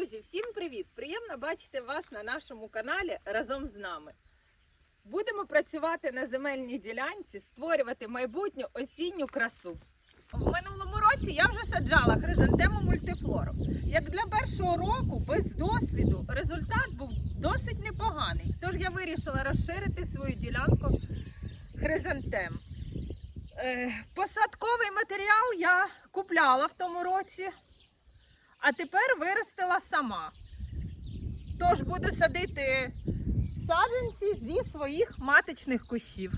Друзі, всім привіт! Приємно бачити вас на нашому каналі разом з нами. Будемо працювати на земельній ділянці, створювати майбутню осінню красу. В минулому році я вже саджала хризантему мультифлору. Як для першого року, без досвіду, результат був досить непоганий. Тож я вирішила розширити свою ділянку хризантем. Е, Посадковий матеріал я купляла в тому році, а тепер виростила сама. Тож буду садити саджанці зі своїх маточних кущів.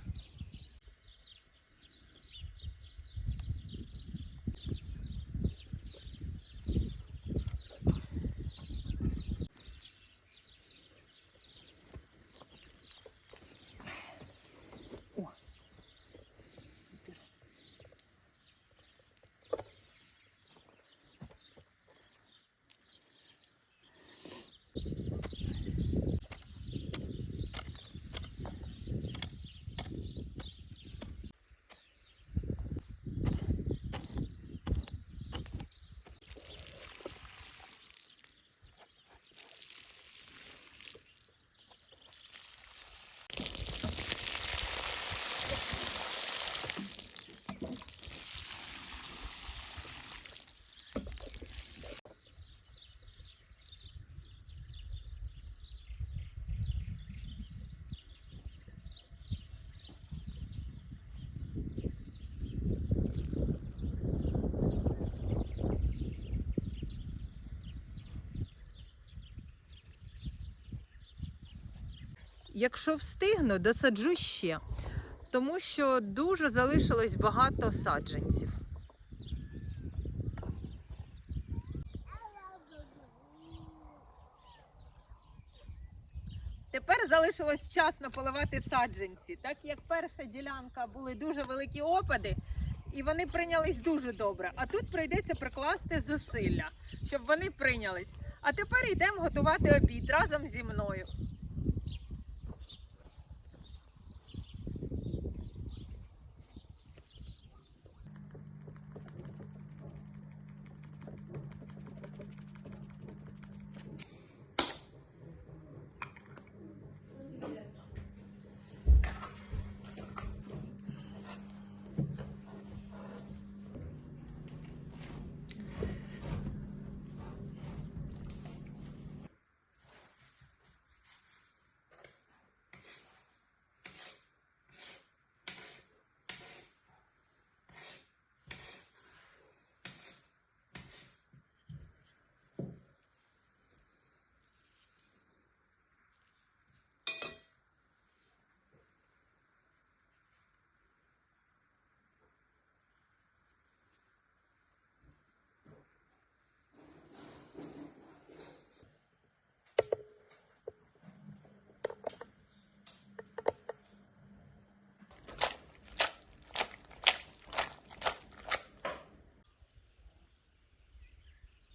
Якщо встигну, досаджу ще, тому що дуже залишилось багато саджанців. Тепер залишилось вчасно поливати саджанці. Так як перша ділянка були дуже великі опади, і вони прийнялись дуже добре. А тут прийдеться прикласти зусилля, щоб вони прийнялись. А тепер йдемо готувати обід разом зі мною.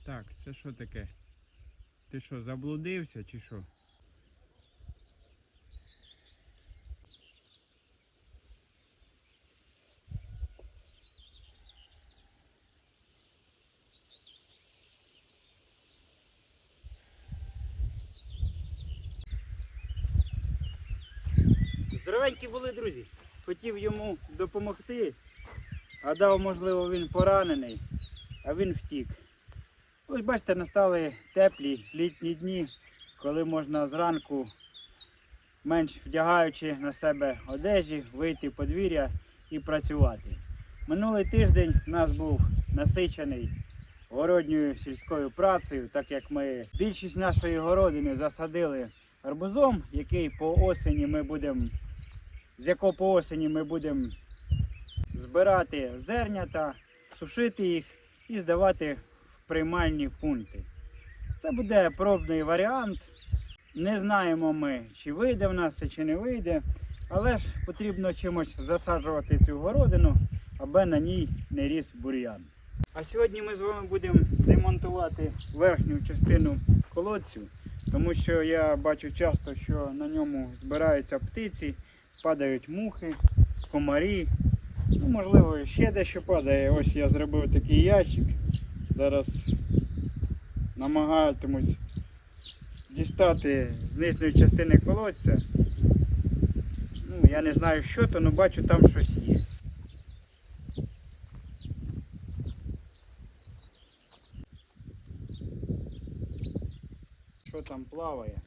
Так, це що таке? Ти що, заблудився чи що? Здоровенькі були, друзі. Хотів йому допомогти, а дав, можливо, він поранений, а він втік. Ось бачите, настали теплі літні дні, коли можна зранку, менш вдягаючи на себе одежі, вийти в подвір'я і працювати. Минулий тиждень у нас був насичений городньою сільською працею, так як ми більшість нашої городини засадили арбузом, який по осені ми будемо, з якого по осені ми будемо збирати зернята, сушити їх і здавати приймальні пункти. Це буде пробний варіант. Не знаємо ми, чи вийде в нас це, чи не вийде, але ж потрібно чимось засаджувати цю городину, аби на ній не ріс бур'ян. А сьогодні ми з вами будемо демонтувати верхню частину колодцю, тому що я бачу часто, що на ньому збираються птиці, падають мухи, комарі. Ну, можливо, ще дещо падає. Ось я зробив такий ящик. Зараз намагатимусь дістати з нижньої частини колодця. Ну, я не знаю що то, але бачу там щось є. Що там плаває?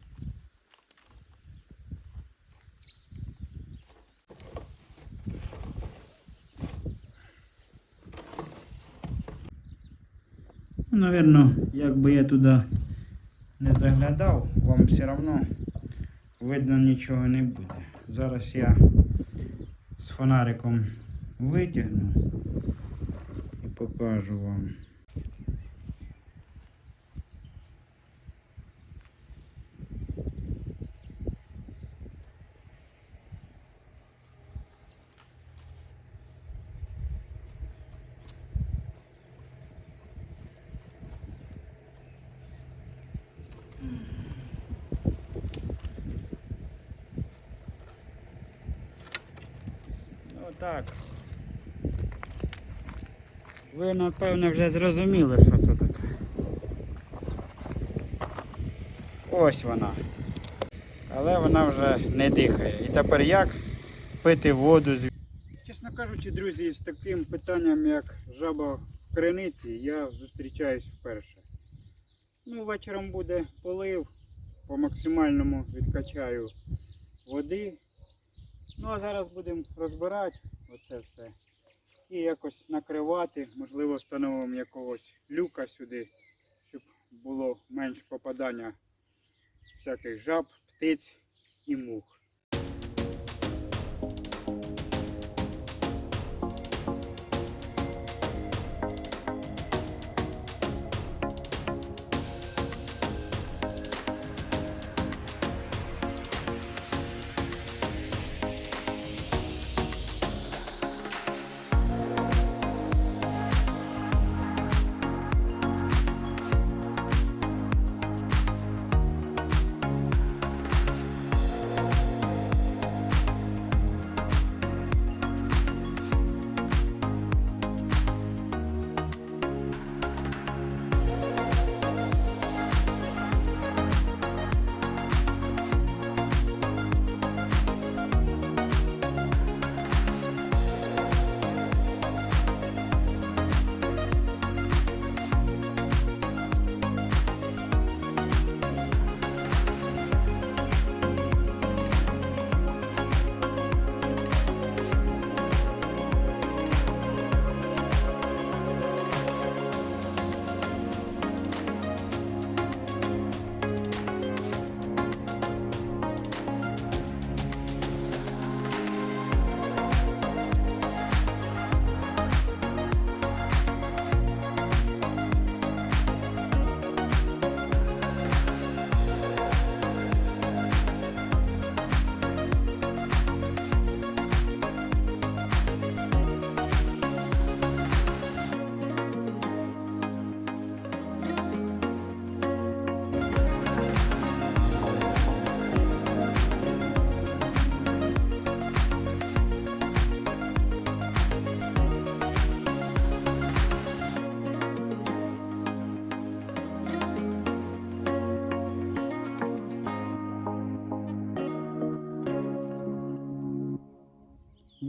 Ну, як би я туди не заглядав, вам все одно видно нічого не буде. Зараз я з фонариком витягну і покажу вам. Ну так. Ви напевно вже зрозуміли, що це таке. Ось вона. Але вона вже не дихає. І тепер як пити воду з. Чесно кажучи, друзі, з таким питанням, як жаба в криниці, я зустрічаюсь вперше. Ну, вечором буде полив, по максимальному відкачаю води. Ну а зараз будемо розбирати оце все. І якось накривати, можливо, встановимо якогось люка сюди, щоб було менш попадання всяких жаб, птиць і мух.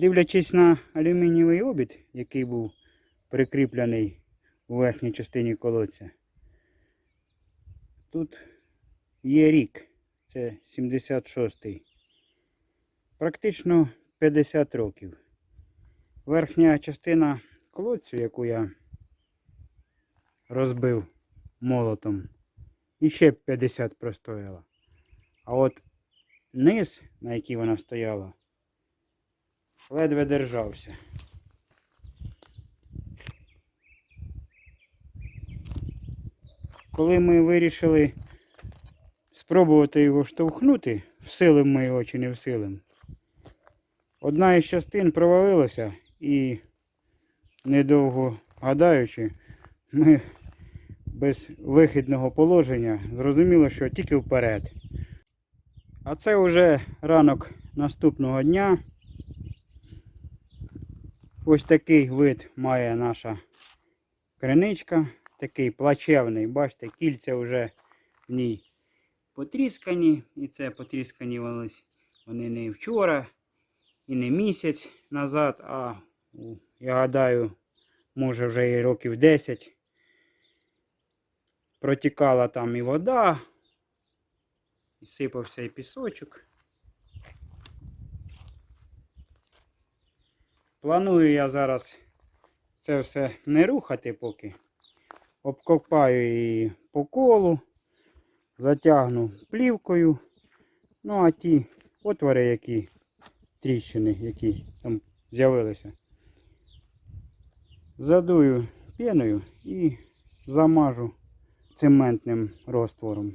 Дивлячись на алюмінієвий обід, який був прикріплений у верхній частині колодця, тут є рік, це 76-й, практично 50 років. Верхня частина колодцю, яку я розбив молотом, іще 50 простояла. А от низ, на який вона стояла, ледве держався. Коли ми вирішили спробувати його штовхнути, всилим ми його чи не всилим, одна із частин провалилася і, недовго гадаючи, ми без вихідного положення зрозуміло, що тільки вперед. А це вже ранок наступного дня. Ось такий вид має наша криничка. такий плачевний. Бачите, кільця вже в ній потріскані. І це потріскані вони, не вчора і не місяць назад, а я гадаю, може вже і років 10. Протікала там і вода, і сипався і пісочок. Планую я зараз це все не рухати поки. Обкопаю її по колу, затягну плівкою. Ну а ті отвори, які тріщини, які там з'явилися, задую піною і замажу цементним розтвором.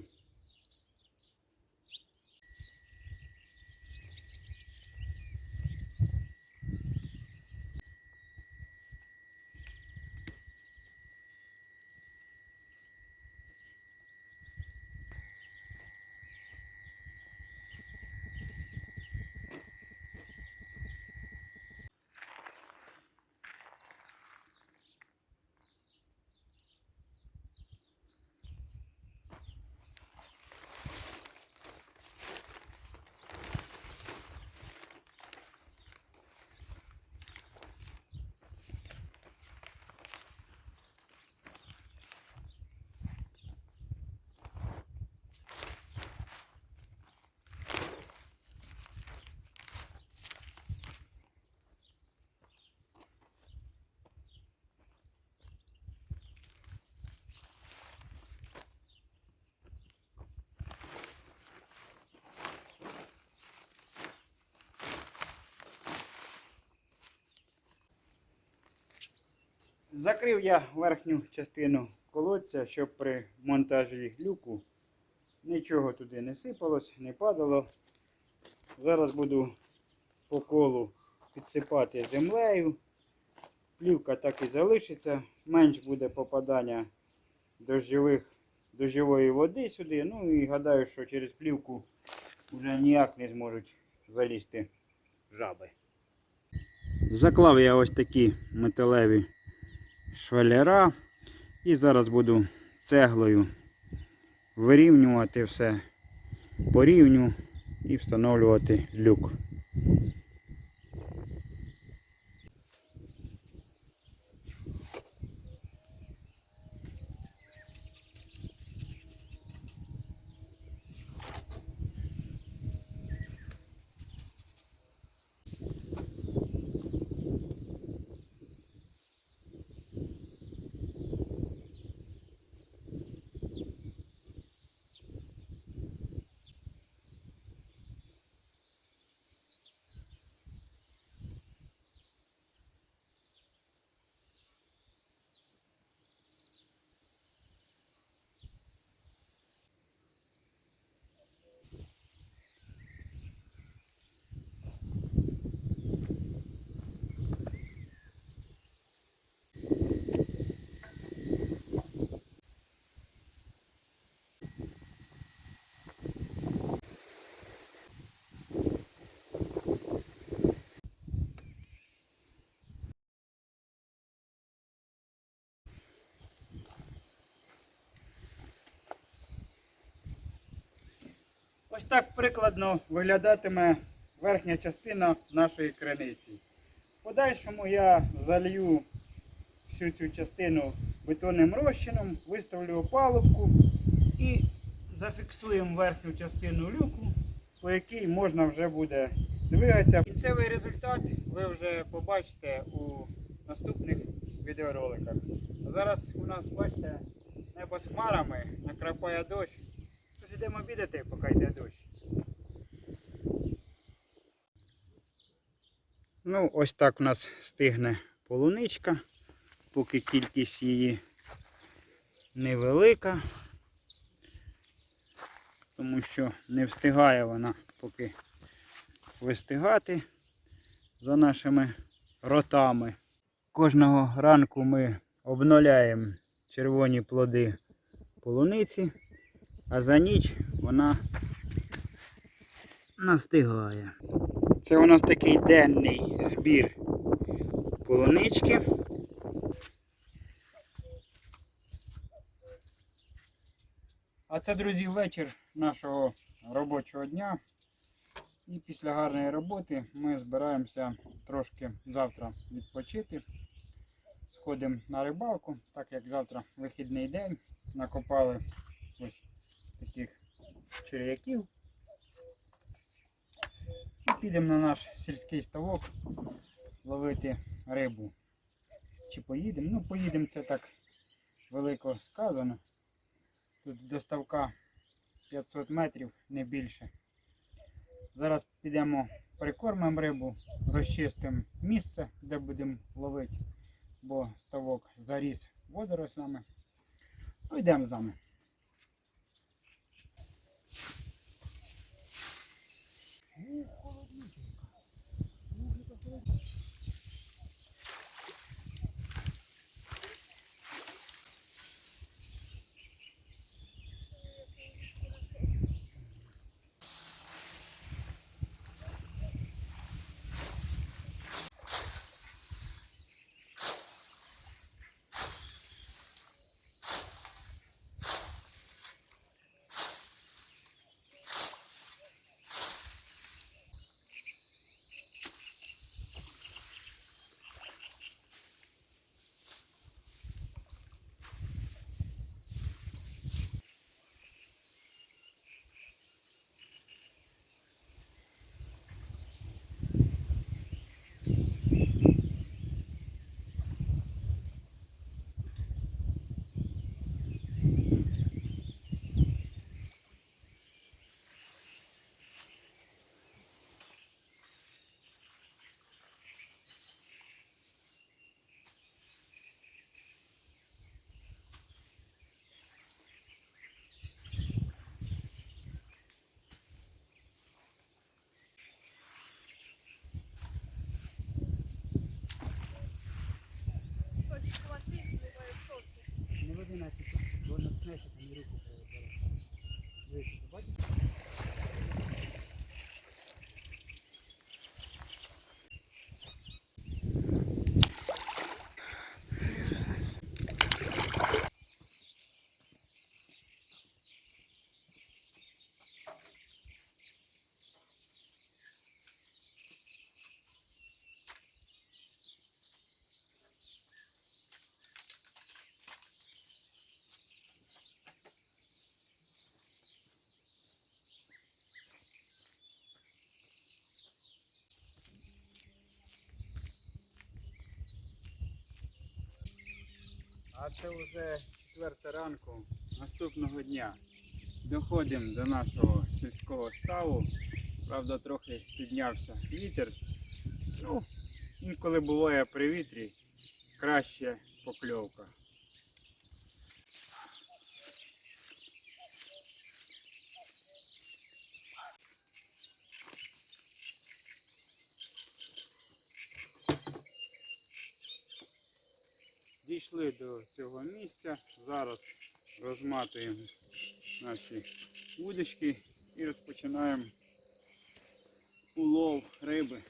Закрив я верхню частину колодця, щоб при монтажі люку нічого туди не сипалось, не падало. Зараз буду по колу підсипати землею. Плівка так і залишиться, менш буде попадання дощових, дощової води сюди. Ну і гадаю, що через плівку вже ніяк не зможуть залізти жаби. Заклав я ось такі металеві швеллера. І зараз буду цеглою вирівнювати все по рівню і встановлювати люк. Ось так прикладно виглядатиме верхня частина нашої криниці. Подальшому я залью всю цю частину бетонним розчином, виставлю опалубку і зафіксуємо верхню частину люку, по якій можна вже буде двигатися. Кінцевий результат ви вже побачите у наступних відеороликах. Зараз у нас, бачите, небо з хмарами, накрапає дощ. Тож йдемо обідати, поки йде дощ. Ну, ось так у нас стигне полуничка, поки кількість її невелика, тому що не встигає вона поки вистигати за нашими ротами. Кожного ранку ми обновляємо червоні плоди полуниці, а за ніч вона настигає. Це у нас такий денний збір полунички. це, друзі, вечір нашого робочого дня. І після гарної роботи ми збираємося трошки завтра відпочити. Сходимо на рибалку, так як завтра вихідний день. Накопали ось таких черв'яків. І підемо на наш сільський ставок ловити рибу. Чи поїдемо? Ну, поїдемо це так велико сказано. Тут до ставка 500 метрів, не більше. Зараз підемо прикормимо рибу, розчистимо місце, де будемо ловити, бо ставок заріс водорослями. Ну, йдемо з нами. Щось хватить, буває в шоці. Не води на бо наткнеться, там руку перебере. Дивіться, бачите? А це вже четверта ранку наступного дня. Доходимо до нашого сільського ставу. Правда, трохи піднявся вітер. Ну, інколи буває при вітрі краще покльовка. Дійшли до цього місця. Зараз розматуємо наші удочки і розпочинаємо улов риби.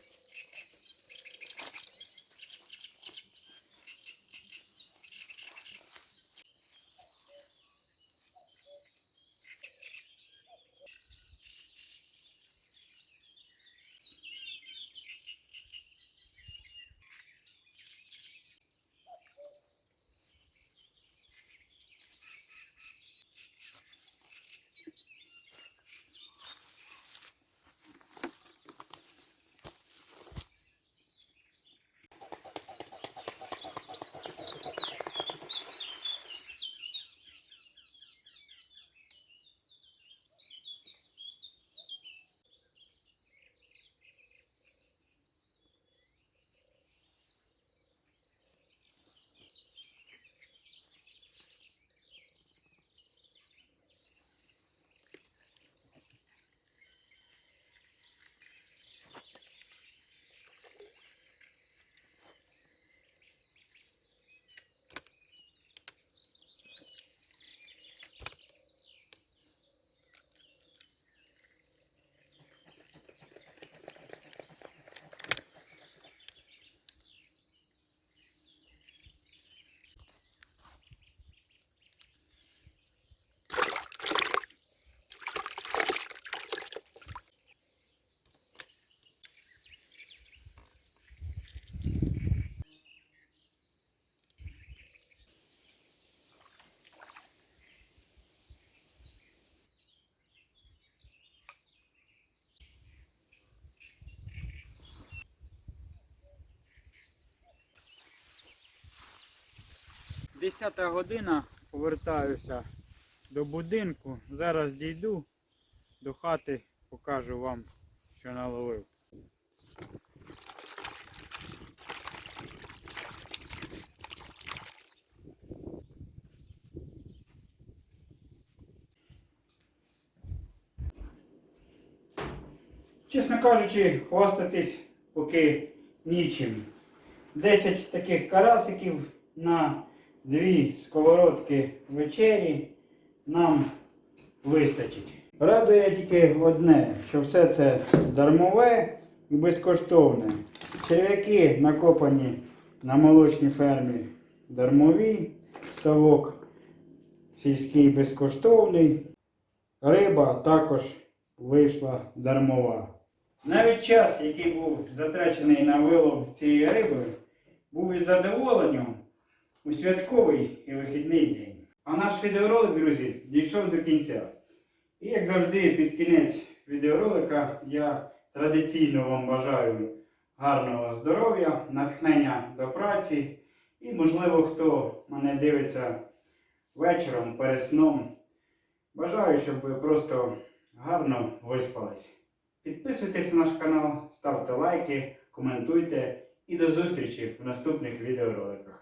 10 година, повертаюся до будинку. Зараз дійду до хати, покажу вам, що наловив. Чесно кажучи, хвастатись поки нічим. 10 таких карасиків на дві сковородки вечері нам вистачить. Радує тільки одне, що все це дармове і безкоштовне. Черв'яки накопані на молочній фермі дармові, ставок сільський безкоштовний, риба також вийшла дармова. Навіть час, який був затрачений на вилов цієї риби, був із задоволенням у святковий і вихідний день. А наш відеоролик, друзі, дійшов до кінця. І як завжди, під кінець відеоролика я традиційно вам бажаю гарного здоров'я, натхнення до праці. І, можливо, хто мене дивиться вечором перед сном. Бажаю, щоб ви просто гарно виспались. Підписуйтесь на наш канал, ставте лайки, коментуйте і до зустрічі в наступних відеороликах.